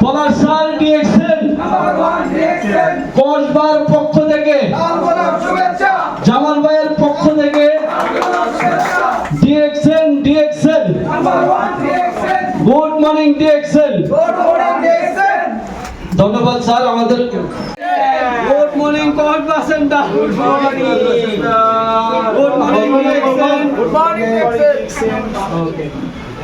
পলাশাল DXN কসবার পক্ষ থেকে জামাল ভাইয়ের পক্ষ থেকে DXN DXN good morning DXN ধন্যবাদ স্যার আমাদের good morning Kasba centre good morning good morning DXN good morning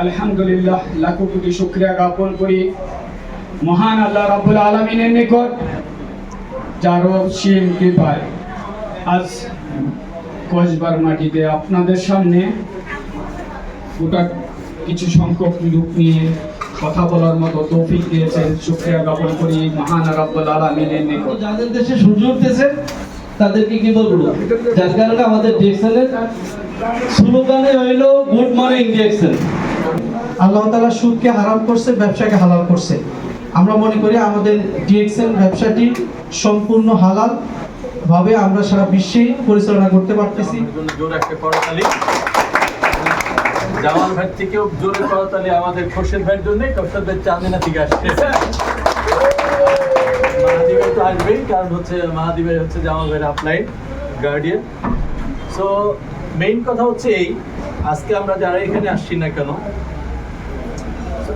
আলহামদুলিল্লাহ, লাখো কোটি শুক্রিয়া জ্ঞাপন করি। মহান আল্লাহ রাব্বুল আলমিনের নিকট, যার অসীম কৃপায় আজ কসবার মাটিতে আপনাদের সামনে গোটা কিছু সংখ্যক লোক নিয়ে কথা বলার মতো তৌফিক দিয়েছেন। শুক্রিয়া জ্ঞাপন করি মহান রাব্বুল আলমিনের নিকট। যাদের দেশে সূর্য উঠতেছে, তাদেরকে কি বলব? যার কারণে আমাদের ডিএক্সএনের স্লোগানে হইল গুড মর্নিং ডিএক্সএন আল্লাহ তাআলা সুদকে হারাম করছে, ব্যবসাকে হালাল করছে। আমরা মনে করি আমাদের ডিএক্সএল ব্যবসাটি সম্পূর্ণ হালাল ভাবে আমরা সারা বিশ্বে পরিচালনা করতে পারতেছি। জামাল থেকেও করতালি আমাদের কারণ হচ্ছে হচ্ছে আপলাইন গার্ডিয়ান সো কথা হচ্ছে এই, আজকে আমরা যারা এখানে আসছি না কেন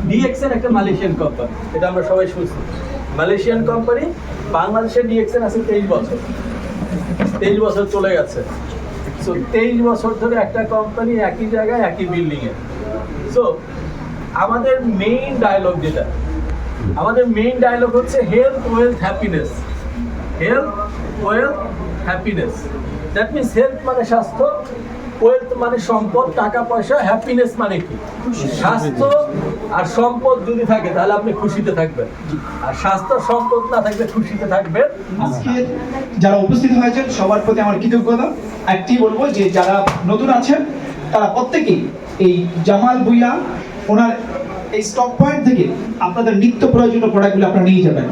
ডিএক্সএন একটা মালয়েশিয়ান কোম্পানি এটা আমরা সবাই শুনছি। মালয়েশিয়ান কোম্পানি বাংলাদেশের ডিএক্সএন আছে তেইশ বছর। তেইশ বছর চলে গেছে। সো তেইশ বছর ধরে একটা কোম্পানি একই জায়গায় একই বিল্ডিং এ। সো আমাদের মেইন ডায়লগ যেটা আমাদের মেইন ডায়লগ হচ্ছে health wealth happiness health wealth happiness that means health মানে স্বাস্থ্য ওয়েলথ মানে সম্পদ টাকা পয়সা হ্যাপিনেস মানে কি? স্বাস্থ্য আর সম্পদ যদি থাকে, তাহলে আপনি খুশিতে থাকবেন। আর স্বাস্থ্য সম্পদ না থাকলে খুশিতে থাকবেন আজকে যারা উপস্থিত হয়েছেন, সবার প্রতি আমার কৃতজ্ঞতা। একটি বলব যে, যারা নতুন আছেন, তারা প্রত্যেকেই এই জামাল ভুইয়া, ওনার এই স্টক পয়েন্ট থেকে আপনাদের নিত্য প্রয়োজনীয় প্রোডাক্টগুলো আপনারা নিয়ে যাবেন।